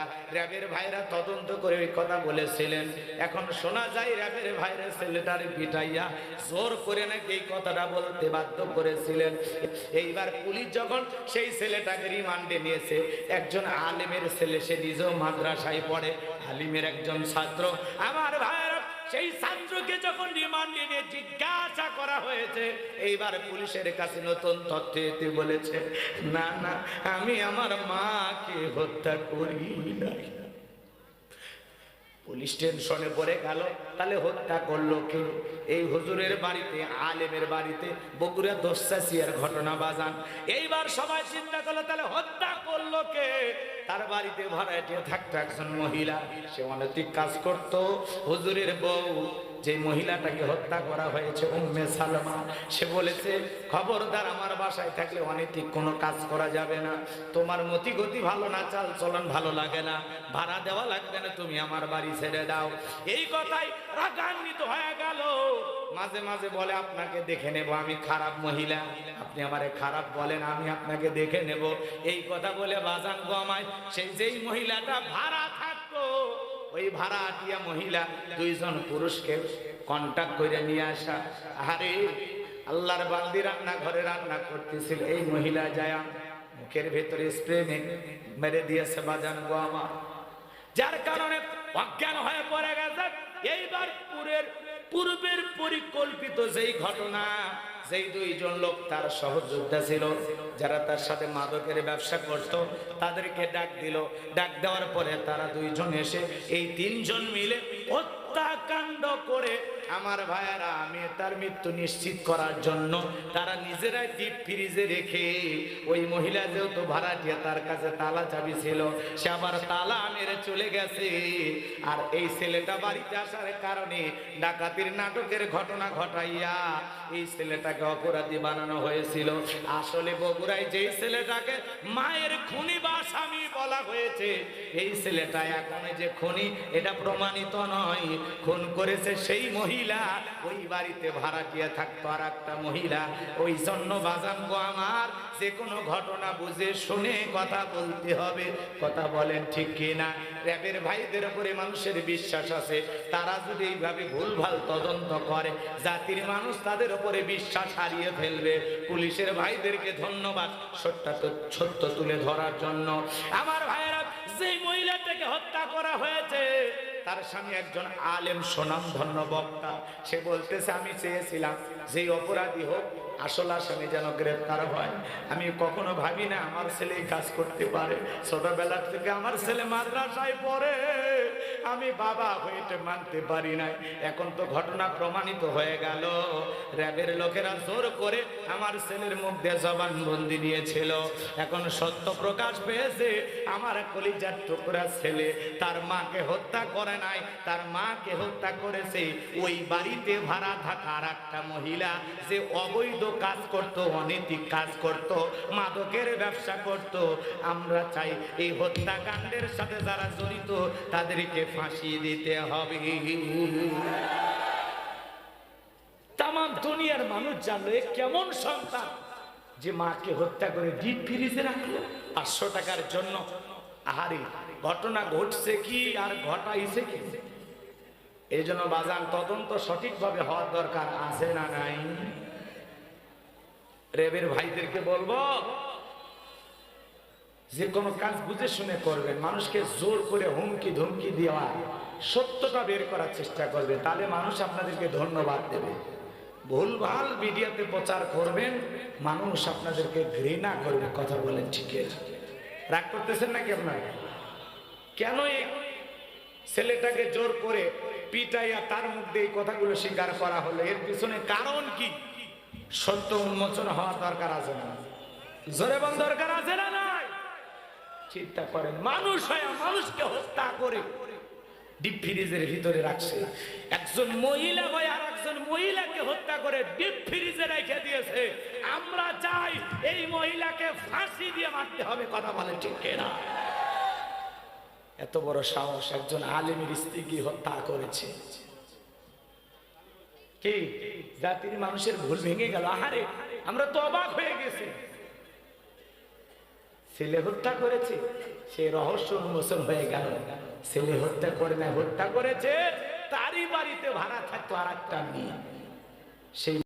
ভাইরা র্যাবের ভাইরা তদন্ত করে ওই কথা বলেছিলেন। এখন শোনা যায় র্যাবের ভাইরা ছেলেটার পিটাইয়া জোর করে নাকি এই কথাটা বলতে বাধ্য করেছিলেন। এইবার পুলিশ যখন সেই ছেলেটাকে রিমান্ডে নিয়েছে, একজন আলিমের ছেলে, সে নিজেও মাদ্রাসায় পড়ে, আলিমের একজন ছাত্র। আমার ভাইরা সেই ছাত্রকে যখন রিমান্ডে নিয়ে জিজ্ঞাসা করা হয়েছে, এইবার পুলিশের কাছে নতুন তথ্য এতে বলেছে, না না, আমি আমার মাকে হত্যা করি নাই। পুলিশ টেনশনে পড়ে গেল। তাহলে হত্যা করল কেউ এই হুজুরের বাড়িতে, আলেমের বাড়িতে, বগুড়া দোসাসিয়ার ঘটনা বাজান। এইবার সবাই চিন্তা করল, তাহলে হত্যা করল কে? তার বাড়িতে ভাড়াটে থাকতো একজন মহিলা। সে অনৈতিক কাজ করত। হুজুরের বউ যে মহিলাটাকে হত্যা করা হয়েছে, উম্মে সালমা, সে বলেছে, খবরদার আমার বাসায় থাকলে অনৈতিক কোনো কাজ করা যাবে না। তোমার মতি গতি ভালো না চাল চলন ভালো লাগে না। ভাড়া দেওয়া লাগবে না, তুমি আমার বাড়ি ছেড়ে দাও। এই কথাই রাগান্বিত হয়ে গেল। মাঝে মাঝে বলে, আপনাকে দেখে নেব, আমি খারাপ মহিলা। আপনি আমারে খারাপ বলেন, আমি আপনাকে দেখে নেব। এই কথা বলে বাজান গমায়, সেই যেই মহিলাটা ভাড়া ওই ভাড়া ভাড়াটিয়া মহিলা দুইজন পুরুষকে কন্টাক্ট করে নিয়ে আসা। আরে আল্লাহর বালদি রান্না ঘরে রান্না করতেছিল। এই মহিলা যায়া মুখের ভেতরে স্প্রে মেরে দিয়েছে, বাজান গো আমার। যার কারণে অজ্ঞান হয়ে পড়ে গেছে। এইবার পুরের, পূর্বের পরিকল্পিত যেই ঘটনা যেই দুইজন লোক তার সহযোদ্ধা ছিল, যারা তার সাথে মাদকের ব্যবসা করত, তাদেরকে ডাক দিল। ডাক দেওয়ার পরে তারা দুইজন এসে, এই তিনজন মিলে হত্যাকাণ্ড করে আমার ভাইয়ারা, আমি তার মৃত্যু নিশ্চিত করার জন্য তারা নিজেরাই ডিপ ফ্রিজে রেখে ওই মহিলা যেহেতু ভাড়া ভাড়াটিয়া, তার কাছে তালা চাবি ছিল, সে আবার তালা মেরে চলে গেছে। আর এই ছেলেটা বাড়িতে আসার কারণে ডাকাতির নাটকের ঘটনা ঘটাইয়া এই ছেলেটাকে অপরাধী বানানো হয়েছিল। আসলে বগুড়ায় যেই ছেলেটাকে মায়ের খুনি বা স্বামী বলা হয়েছে, এই ছেলেটা এখন যে খুনি, এটা প্রমাণিত নয়। খুন করেছে সেই মহিলা। ওই বাড়িতে ভাড়াটিয়া থাকতো আর একটা মহিলা। ওই জন্য বাজানগো আমার, যে কোনো ঘটনা বুঝে শুনে কথা বলতে হবে। কথা বলেন ঠিক কিনা? র্যাবের ভাইদের উপরে মানুষের বিশ্বাস আছে। তারা যদি এইভাবে ভুলভাল তদন্ত করে, জাতির মানুষ তাদের উপরে বিশ্বাস হারিয়ে ফেলবে। পুলিশের ভাইদেরকে ধন্যবাদ সত্যটা সত্য তুলে ধরার জন্য। আমার ভাইয়েরা যেই মহিলাটাকে হত্যা করা হয়েছে। তার স্বামী একজন আলেম সোনাম ধন্য বক্তা। সে বলতেছে, আমি চেয়েছিলাম যেই অপরাধী হোক আসল আসামি যেন গ্রেপ্তার হয়। আমি কখনো ভাবি না আমার ছেলে কাজ করতে পারে। ছোটবেলা থেকে আমার ছেলে মাদ্রাসায় পড়ে। আমি বাবা হইতে মানতে পারি নাই। এখন তো ঘটনা প্রমাণিত হয়ে গেল। র্যাবের লোকেরা জোর করে আমার ছেলের মুখ দিয়ে জবানবন্দি নিয়েছিল এখন সত্য প্রকাশ পেয়েছে, আমার কলিজার টুকরা ছেলে। তার মাকে হত্যা করে নাই, তার মাকে হত্যা করেছে। ওই বাড়িতে ভাড়া থাকা একটা মহিলা যে অবৈধ কাজ করত, অনৈতিক কাজ করত, মাদকের ব্যবসা করত। আমরা চাই এই হত্যাকাণ্ডের সাথে যারা জড়িত, তাদেরকে ফাঁসি দিতে হবে। তাম দুনিয়ার মানুষ জানলো কেমন সন্তান যে মাকে হত্যা করে ডিপ ফ্রিজে রাখল? পাঁচশো টাকার জন্য। আহারে, ঘটনা ঘটছে কি আর ঘটাইছে কি? এই জন্য বাজান তদন্ত সঠিকভাবে হওয়ার দরকার আছে না নাই? রেবের ভাইদেরকে বলব, যে কোনো কাজ বুঝে শুনে করবেন, মানুষকে জোর করে হুমকি ধমকি দেওয়া, সত্যটা বের করার চেষ্টা করবে তাহলে মানুষ আপনাদেরকে ধন্যবাদ দেবে। ভুলভাল মিডিয়াতে প্রচার করবেন, মানুষ আপনাদেরকে ঘৃণা করবে, কথা বলেন ঠিক রাগ করতেছেন নাকি আপনারা? কেন ছেলেটাকে জোর করে পিটাইয়া তার মধ্যে এই কথাগুলো স্বীকার করা হলো? এর পিছনে কারণ কি? সত্য উন্মোচন হওয়ার দরকার আছে না? জোরে বল, দরকার আছে না নাই? চিন্তা করেন, মানুষ হয় মানুষকে হত্যা করে ডিপ ফ্রিজের ভিতরে রাখছে। একজন মহিলা ভাই আর একজন মহিলাকে হত্যা করে ডিপ ফ্রিজে রেখে দিয়েছে। আমরা চাই এই মহিলাকে ফাঁসি দিয়ে মারতে হবে, কথা বলে ঠিক না এত বড় সাহস একজন আলেমের স্ত্রীকে হত্যা করেছে। কি? জাতির মানুষের ভুল ভেঙে গেল। আহারে, আমরা তো অবাক হয়ে গেছি। ছেলে হত্যা করেছে, সে রহস্য উন্মোচন হয়ে গেল। ছেলে হত্যা করে না, হত্যা করেছে, তারই বাড়িতে ভাড়া থাকতো আর একটা মেয়ে। সেই